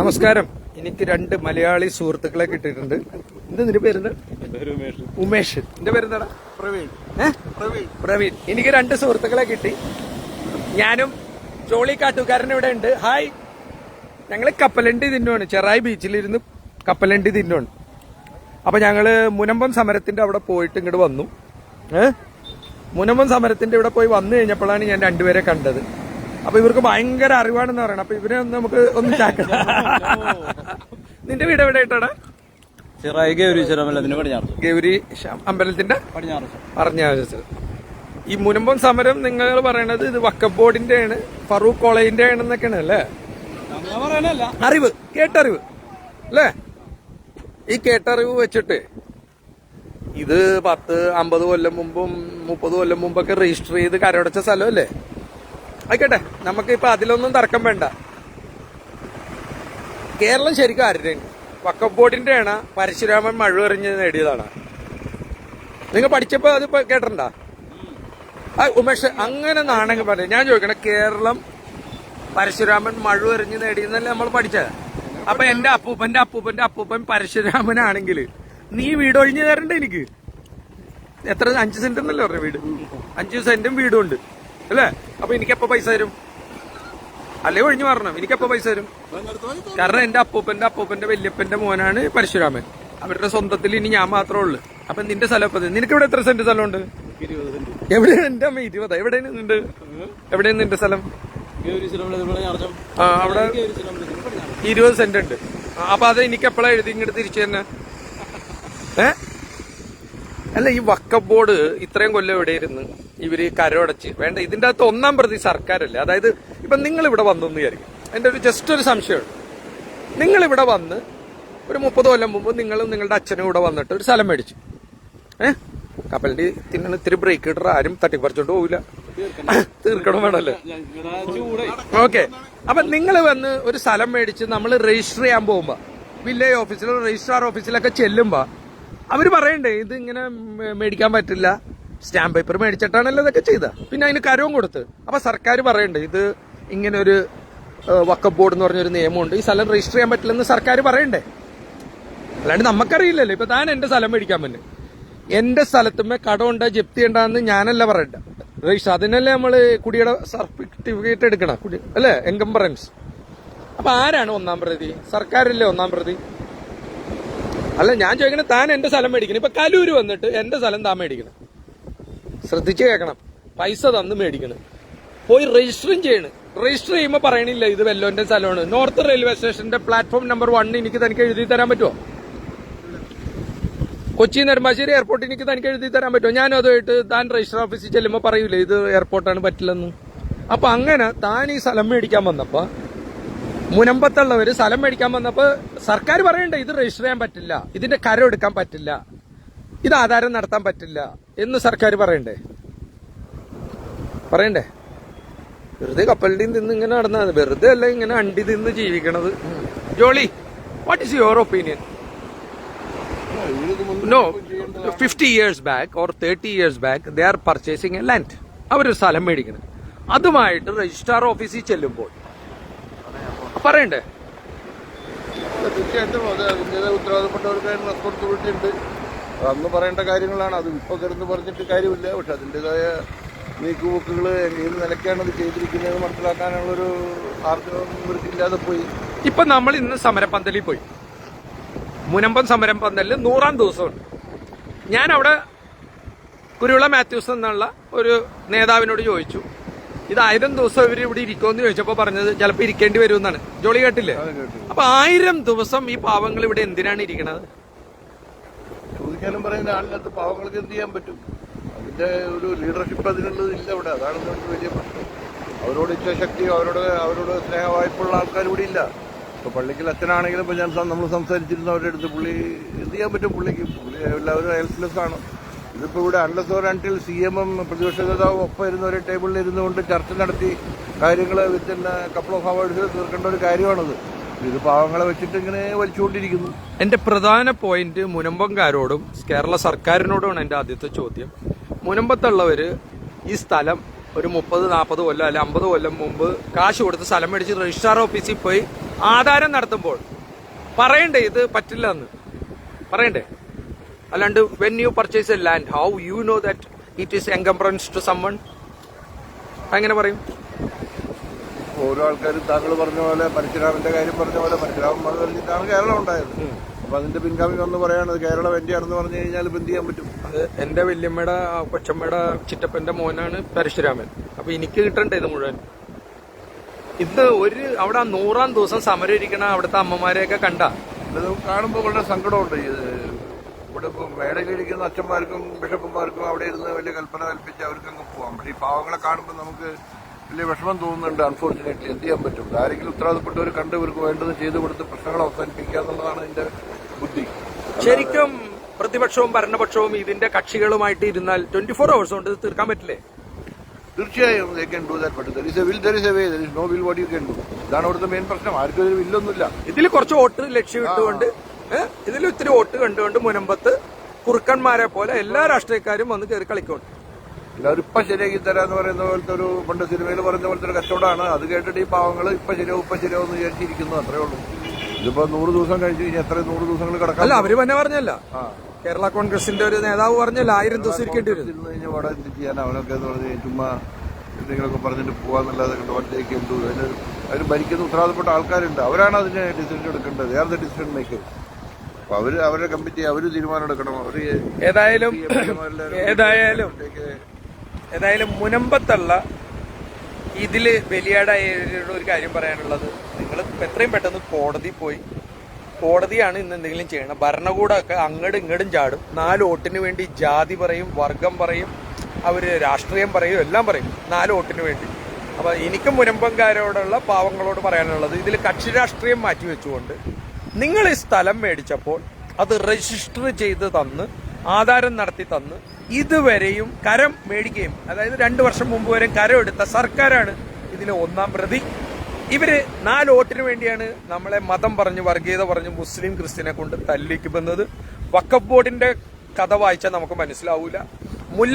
നമസ്കാരം. എനിക്ക് രണ്ട് മലയാളി സുഹൃത്തുക്കളെ കിട്ടിയിട്ടുണ്ട്. എന്താ പേരെന്താ? ഉമേഷ്. എന്റെ പേരെന്താടാ? പ്രവീൺ. പ്രവീൺ പ്രവീൺ. എനിക്ക് രണ്ട് സുഹൃത്തുക്കളെ കിട്ടി. ഞാനും ജോളി കാട്ടുകാരൻ ഇവിടെ ഉണ്ട്. ഹായ്. ഞങ്ങൾ കപ്പലണ്ടി തിന്നുവാണ്. ചെറായി ബീച്ചിലിരുന്ന് കപ്പലണ്ടി തിന്നുവാണ്. അപ്പൊ ഞങ്ങൾ മുനമ്പം സമരത്തിന്റെ അവിടെ പോയിട്ട് ഇങ്ങോട്ട് വന്നു. ഏഹ് മുനമ്പം സമരത്തിന്റെ ഇവിടെ പോയി വന്നു കഴിഞ്ഞപ്പോഴാണ് ഞാൻ രണ്ടുപേരെ കണ്ടത്. അപ്പൊ ഇവർക്ക് ഭയങ്കര അറിവാണെന്ന് പറയണം. അപ്പൊ ഇവരെ ഒന്ന് നമുക്ക് ഒന്ന് ചാക്കാം നിന്റെ വീട് എവിടെ ആയിട്ടാടാ ചിറായി ഗൗരി അമ്പലത്തിന്റെ പടിഞ്ഞാറ് പറഞ്ഞ ഈ മുനമ്പം സമരം നിങ്ങൾ പറയണത് ഇത് വക്കബോർഡിന്റെ ആണ് ഫറൂഖ് കോളേജിന്റെ ആണെന്നൊക്കെയാണ് അല്ലേ അറിവ് കേട്ടറിവ് അല്ലേ? ഈ കേട്ടറിവ് വെച്ചിട്ട് ഇത് പത്ത് അമ്പത് കൊല്ലം മുമ്പും മുപ്പത് കൊല്ലം മുമ്പൊക്കെ രജിസ്റ്റർ ചെയ്ത് കരടച്ച സ്ഥലമല്ലേ? ആയിക്കോട്ടെ നമുക്ക് ഇപ്പൊ അതിലൊന്നും തർക്കം വേണ്ട. കേരളം ശരിക്കും ആരുടെയാണ്? വക്കഫ് ബോർഡിന്റെ ആണ് പരശുരാമൻ മഴ എറിഞ്ഞ് നേടിയതാണ്. നിങ്ങൾ പഠിച്ചപ്പോൾ അത് കേട്ടിട്ടുണ്ടാ? ഉമേഷ് അങ്ങനെ നാണെങ്കിൽ പറഞ്ഞു ഞാൻ ചോദിക്കണം കേരളം പരശുരാമൻ മഴ എറിഞ്ഞ് നേടിയെന്നല്ലേ നമ്മൾ പഠിച്ചത്? അപ്പൊ എന്റെ അപ്പൂപ്പന്റെ അപ്പൂപ്പന്റെ അപ്പൂപ്പൻ പരശുരാമനാണെങ്കിൽ നീ വീട് ഒഴിഞ്ഞു തരണ്ട എനിക്ക്. എത്ര അഞ്ച് സെന്റ് എന്നല്ലേ പറഞ്ഞ വീട്? അഞ്ച് സെന്റും വീടും ഉണ്ട്. അല്ലേ? അപ്പൊ എനിക്കെപ്പോ പൈസ തരും? അല്ലേ ഒഴിഞ്ഞു മാറണം. എനിക്കെപ്പോ പൈസ തരും? കാരണം എന്റെ അപ്പൂപ്പന്റെ അപ്പൂപ്പന്റെ വല്യപ്പന്റെ മോനാണ് പരശുരാമൻ. അവരുടെ സ്വന്തത്തിൽ ഇനി ഞാൻ മാത്രമേ ഉള്ളൂ. അപ്പൊ നിന്റെ സ്ഥലം അപ്പൊ. നിനക്ക് ഇവിടെ എത്ര സെന്റ് സ്ഥലമുണ്ട്? എവിടെയാണ് എന്റെ അമ്മ ഇരുപത്. എവിടെയാണ് നിന്റെ എവിടെയാണ് നിന്റെ സ്ഥലം? ആ അവിടെ ഇരുപത് സെന്റ് ഉണ്ട്. അപ്പൊ അത് എനിക്ക് എപ്പോഴാ എഴുതി ഇങ്ങോട്ട് തിരിച്ചു തന്നെ? ഏ? അല്ല ഈ വക്കബോർഡ് ഇത്രയും കൊല്ലം ഇവിടെ ഇവർ കരോടച്ച് വേണ്ട ഇതിന്റെ അകത്ത് ഒന്നാം പ്രതി സർക്കാരല്ലേ? അതായത് ഇപ്പൊ നിങ്ങൾ ഇവിടെ വന്നു എന്ന് വിചാരിക്കും. എന്റെ ഒരു ജസ്റ്റ് ഒരു സംശയമുണ്ട്. നിങ്ങൾ ഇവിടെ വന്ന് ഒരു മുപ്പത് കൊല്ലം മുമ്പ് നിങ്ങളും നിങ്ങളുടെ അച്ഛനും കൂടെ വന്നിട്ട് ഒരു സ്ഥലം മേടിച്ചു. ഏഹ് കപ്പലിന്റെ തിന്നണ ഇത്തിരി ബ്രേക്ക് ഇട്ടർ ആരും തട്ടിപ്പറിച്ചോണ്ട് പോവില്ല തീർക്കണം വേണമല്ലേ? ഓക്കെ അപ്പൊ നിങ്ങൾ വന്ന് ഒരു സ്ഥലം മേടിച്ച് നമ്മൾ രജിസ്റ്റർ ചെയ്യാൻ പോകുമ്പോ വില്ലേജ് ഓഫീസിലോ രജിസ്ട്രാർ ഓഫീസിലൊക്കെ ചെല്ലുമ്പോ അവർ പറയണ്ടേ ഇത് ഇങ്ങനെ മേടിക്കാൻ പറ്റില്ല. സ്റ്റാമ്പ് പേപ്പർ മേടിച്ചിട്ടാണല്ലോ ഇതൊക്കെ ചെയ്ത. പിന്നെ അതിന് കരവും കൊടുത്ത്. അപ്പൊ സർക്കാർ പറയണ്ടേ ഇത് ഇങ്ങനെ ഒരു വക്കപ്പ് ബോർഡ് എന്ന് പറഞ്ഞൊരു നിയമമുണ്ട്. ഈ സ്ഥലം രജിസ്റ്റർ ചെയ്യാൻ പറ്റില്ലെന്ന് സർക്കാർ പറയണ്ടേ? അല്ലാണ്ട് നമുക്കറിയില്ലല്ലോ ഇപ്പൊ താൻ എന്റെ സ്ഥലം മേടിക്കാൻ പറ്റും എന്റെ സ്ഥലത്തുമ്മേ കടമുണ്ട ജപ്തി ഉണ്ടാന്ന് ഞാനല്ല പറയണ്ട. രജിസ്റ്റർ അതിനല്ലേ നമ്മൾ കുടിയുടെ സർട്ടിഫിക്കറ്റ് എടുക്കണം? കുടി അല്ലേ? എൻകംബറൻസ് അപ്പൊ ആരാണ് ഒന്നാം പ്രതി? സർക്കാരല്ലേ ഒന്നാം പ്രതി? അല്ല ഞാൻ ചോദിക്കണേ താൻ എന്റെ സ്ഥലം മേടിക്കണം. ഇപ്പൊ കലൂര് വന്നിട്ട് എന്റെ സ്ഥലം താൻ മേടിക്കണം. ശ്രദ്ധിച്ച് കേൾക്കണം. പൈസ തന്ന് മേടിക്കണം. പോയി രജിസ്റ്ററും ചെയ്യണം. രജിസ്റ്റർ ചെയ്യുമ്പോൾ പറയണില്ല ഇത് വെല്ലോന്റെ സ്ഥലമാണ്. നോർത്ത് റെയിൽവേ സ്റ്റേഷന്റെ പ്ലാറ്റ്ഫോം നമ്പർ വൺ എനിക്ക് തനിക്ക് എഴുതി തരാൻ പറ്റുമോ കൊച്ചി നെടുമ്പാശ്ശേരി എയർപോർട്ട് എനിക്ക് തനിക്ക് എഴുതി തരാൻ പറ്റുമോ ഞാൻ അതുമായിട്ട് താൻ രജിസ്റ്റർ ഓഫീസിൽ ചെല്ലുമ്പോൾ പറയൂലേ ഇത് എയർപോർട്ടാണ് പറ്റില്ലെന്ന്. അപ്പൊ അങ്ങനെ താൻ ഈ സ്ഥലം മേടിക്കാൻ വന്നപ്പോ മുനമ്പത്തുള്ളവര് സ്ഥലം മേടിക്കാൻ വന്നപ്പോ സർക്കാർ പറയണ്ടേ ഇത് രജിസ്റ്റർ ചെയ്യാൻ പറ്റില്ല ഇതിന്റെ കരം എടുക്കാൻ പറ്റില്ല. ഇത് ആധാരം നടത്താൻ പറ്റില്ല എന്ന് സർക്കാർ പറയണ്ടേ? പറയണ്ടേ? വെറുതെ കപ്പലിന്റെയും തിന്ന് ഇങ്ങനെ നടന്നാൽ വെറുതെ അല്ല ഇങ്ങനെ അണ്ടി തിന്ന് ജീവിക്കണത്. Jolly what is your opinion no fifty years back or thirty years back they are purchasing a land അവരൊരു സ്ഥലം മേടിക്കണം. അതുമായിട്ട് രജിസ്ട്രാർ ഓഫീസിൽ ചെല്ലുമ്പോൾ. പറയണ്ടേ? തീർച്ചയായിട്ടും. അത് റെസ്പോൺസിബിലിറ്റി ഉണ്ട്. അന്ന് പറയേണ്ട കാര്യങ്ങളാണ്. അത് ഇപ്പോൾ കിടന്ന് പറഞ്ഞിട്ട് കാര്യമില്ല. പക്ഷെ അതിന്റെതായ നീക്കുപോക്കുകൾ ഏത് നിലയ്ക്കാണ് അത് ചെയ്തിരിക്കുന്നത് മനസ്സിലാക്കാനുള്ളൊരു ആർജവം ഇവർക്കില്ലാതെ പോയി. ഇപ്പൊ നമ്മൾ ഇന്ന് സമരപന്തലിൽ പോയി. മുനമ്പം സമരം പന്തലിൽ നൂറാം ദിവസമാണ് ഞാൻ അവിടെ കുരുവിള മാത്യൂസ് എന്നുള്ള ഒരു നേതാവിനോട് ചോദിച്ചു. ഇത് ആയിരം ദിവസം ഇവർ ഇവിടെ ഇരിക്കുമെന്ന് ചോദിച്ചപ്പോൾ പറഞ്ഞത് ചിലപ്പോൾ ഇരിക്കേണ്ടി വരുമെന്നാണ്. ജോളി കേട്ടില്ലേ? അപ്പൊ ആയിരം ദിവസം ഈ പാവങ്ങൾ ഇവിടെ എന്തിനാണ് ഇരിക്കണത്? ചോദിക്കാനും പറയുന്ന ആളിനകത്ത് പാവങ്ങൾക്ക് എന്ത് ചെയ്യാൻ പറ്റും? അതിന്റെ ഒരു ലീഡർഷിപ്പ് അതിനുള്ളത് ഇല്ല ഇവിടെ. അതാണ് നമുക്ക് വലിയ പ്രശ്നം. അവരോട് ഇച്ഛാശക്തിയോ അവരോട് അവരോട് സ്നേഹവായ്പുള്ള ആൾക്കാർ ഇവിടെ ഇല്ല. ഇപ്പൊ പള്ളിക്കൽ അച്ഛനാണെങ്കിലും ഇപ്പൊ ഞാൻ നമ്മൾ സംസാരിച്ചിരുന്ന അവരുടെ അടുത്ത് പുള്ളി എന്ത് ചെയ്യാൻ പറ്റും പുള്ളിക്ക്? പുള്ളി എല്ലാവരും ഹെൽപ്ലെസ് ആണ്. ഇതിപ്പോ ഇവിടെ അൺലസ് ഓർ അൺടിൽ സി എമ്മും പ്രതിപക്ഷ നേതാവും ഒപ്പം ഇരുന്ന് ഒരു ടേബിളിൽ ഇരുന്നുകൊണ്ട് ചർച്ച നടത്തി കാര്യങ്ങൾ വിത്തിൻ കപ്പിൾ ഓഫ് അവേഴ്സ് തീർക്കേണ്ട ഒരു കാര്യമാണത്. ഇത് പാവങ്ങളെ വെച്ചിട്ട് ഇങ്ങനെ വലിച്ചുകൊണ്ടിരിക്കുന്നു. എന്റെ പ്രധാന പോയിന്റ് മുനമ്പംകാരോടും കേരള സർക്കാരിനോടുമാണ് എന്റെ ആദ്യത്തെ ചോദ്യം. മുനമ്പത്തുള്ളവര് ഈ സ്ഥലം ഒരു മുപ്പത് നാൽപ്പത് കൊല്ലം അല്ലെ അമ്പത് കൊല്ലം മുമ്പ് കാശ് കൊടുത്ത് സ്ഥലം മേടിച്ച് രജിസ്ട്രാർ ഓഫീസിൽ പോയി ആധാരം നടത്തുമ്പോൾ പറയണ്ടേ ഇത് പറ്റില്ല എന്ന് പറയണ്ടേ? അല്ലാണ്ട് when you purchase a land how you know that it is encumbrance to summon അങ്ങനെ പറയും. ഓരോ ആൾക്കാരും താങ്കൾ പറഞ്ഞ പോലെ പരശുരാമന്റെ കാര്യം പറഞ്ഞ പോലെ പരശുരാമൻ മത കഴിഞ്ഞിട്ടാണ് കേരളം ഉണ്ടായത്. അപ്പൊ അതിന്റെ പിൻഗാമി വന്ന് പറയാണ് കേരളം എന്റെയാണെന്ന് പറഞ്ഞു കഴിഞ്ഞാൽ ഇപ്പം എന്ത് ചെയ്യാൻ പറ്റും? അത് എന്റെ വല്യമ്മയുടെ കൊച്ചമ്മയുടെ ചിറ്റപ്പന്റെ മോനാണ് പരശുരാമൻ. അപ്പൊ എനിക്ക് കിട്ടണ്ടേ ഇത് മുഴുവൻ? ഇന്ന് ഒരു അവിടെ നൂറാം ദിവസം സമരം ഇരിക്കണ അവിടുത്തെ അമ്മമാരെയൊക്കെ കണ്ട? ഇത് കാണുമ്പോൾ വളരെ സങ്കടമുണ്ട്. ഇത് ഇവിടെ ഇപ്പൊ മേടയിലിരിക്കുന്ന അച്ഛന്മാർക്കും ബിഷപ്പുമാർക്കും അവിടെ ഇരുന്ന് വലിയ കൽപ്പന കൽപ്പിച്ച് അവർക്കങ്ങ് പോവാം. പക്ഷേ ഈ പാവങ്ങളെ കാണുമ്പോൾ നമുക്ക് വലിയ വിഷമം തോന്നുന്നുണ്ട്. അൺഫോർച്ചുനേറ്റ്ലി എന്ത് ചെയ്യാൻ പറ്റും? ആരെങ്കിലും ഉത്തരവാദപ്പെട്ടവർ കണ്ട് ഇവർക്ക് വേണ്ടത് ചെയ്തു കൊടുത്ത് പ്രശ്നങ്ങൾ അവസാനിപ്പിക്കുക എന്നുള്ളതാണ് എന്റെ ബുദ്ധി. ശരിക്കും പ്രതിപക്ഷവും ഭരണപക്ഷവും ഇതിന്റെ കക്ഷികളുമായിട്ട് ഇരുന്നാൽ ട്വന്റി ഫോർ അവേഴ്സ് കൊണ്ട് തീർക്കാൻ പറ്റില്ലേ? തീർച്ചയായും they can do that but there is a will there is a way there is no will what you can do ഇതാണ് അവിടുത്തെ മെയിൻ പ്രശ്നം. ആർക്കും ഇതിൽ വില്ലൊന്നുമില്ല. ഇതിൽ കുറച്ച് വോട്ട് ലക്ഷ്യമിട്ടുകൊണ്ട് ഇതിൽ ഒത്തിരി വോട്ട് കണ്ടുകൊണ്ട് മുനമ്പത്ത് കുറുക്കന്മാരെ പോലെ എല്ലാ രാഷ്ട്രീയക്കാരും വന്ന് കയറി കളിക്കൊണ്ട് എല്ലാവരും ഇപ്പം ശരിയാക്കി തരാന്ന് പറയുന്ന പോലത്തെ ഒരു പണ്ട് സിനിമയിൽ പറഞ്ഞ പോലത്തെ ഒരു കച്ചവടമാണ്. അത് കേട്ടിട്ട് ഈ പാവങ്ങൾ ഇപ്പം ശരിയാവും ഇപ്പം ശരിയാവും എന്ന് വിചാരിച്ചിരിക്കുന്നു അത്രേ ഉള്ളൂ. ഇതിപ്പോ നൂറ് ദിവസം കഴിച്ചു കഴിഞ്ഞാൽ എത്ര നൂറ് ദിവസങ്ങൾ കിടക്കാം അല്ല അവർ തന്നെ പറഞ്ഞല്ല കേരള കോൺഗ്രസിന്റെ ഒരു നേതാവ് പറഞ്ഞല്ല ആയിരം ദിവസം ഇരിക്കേണ്ടി വരും. അവിടെ എന്ത് ചെയ്യാൻ അവനൊക്കെ എന്ന് പറഞ്ഞ് ചുമ്മാ എന്തെങ്കിലുമൊക്കെ പറഞ്ഞിട്ട് പോവാന്നല്ലാതെ കണ്ട്? ഒറ്റയ്ക്ക് എന്തു? അതിന് ഭരിക്കുന്ന ഉത്തരവാദപ്പെട്ട ആൾക്കാരുണ്ട്. അവരാണ് അതിന് ഡിസിഷൻ എടുക്കേണ്ടത്. ദ ഡിസിഷൻ മേക്കർ അപ്പൊ അവർ അവരുടെ കമ്മിറ്റി അവർ തീരുമാനം എടുക്കണം. അവർ ഏതായാലും ഏതായാലും ഏതായാലും മുനമ്പത്തുള്ള ഇതിൽ ബലിയാടായവരോട് ഒരു കാര്യം പറയാനുള്ളത്. നിങ്ങൾ എത്രയും പെട്ടെന്ന് കോടതി പോയി. കോടതിയാണ് ഇന്ന് എന്തെങ്കിലും ചെയ്യണം ഭരണകൂടമൊക്കെ അങ്ങോട്ടും ഇങ്ങടും ചാടും. നാല് വോട്ടിന് വേണ്ടി ജാതി പറയും വർഗം പറയും അവർ രാഷ്ട്രീയം പറയും എല്ലാം പറയും. നാല് വോട്ടിന് വേണ്ടി. അപ്പോൾ എനിക്ക് മുനമ്പംകാരോടുള്ള പാവങ്ങളോട് പറയാനുള്ളത് ഇതിൽ കക്ഷി രാഷ്ട്രീയം മാറ്റി വെച്ചുകൊണ്ട് നിങ്ങൾ ഈ സ്ഥലം മേടിച്ചപ്പോൾ അത് രജിസ്റ്റർ ചെയ്ത് തന്ന് ആധാരം നടത്തി തന്ന് ഇതുവരെയും കരം മേടിക്കുകയും അതായത് രണ്ടു വർഷം മുമ്പ് വരെ കരം എടുത്ത സർക്കാരാണ് ഇതിലെ ഒന്നാം പ്രതി. ഇവർ നാല് വോട്ടിന് വേണ്ടിയാണ് നമ്മളെ മതം പറഞ്ഞ് വർഗീയത പറഞ്ഞ് മുസ്ലിം ക്രിസ്ത്യനെ കൊണ്ട് തല്ലിക്കുമെന്നത് വക്കഫ് ബോർഡിന്റെ കഥ വായിച്ചാൽ നമുക്ക് മനസ്സിലാവൂല. മുല്ല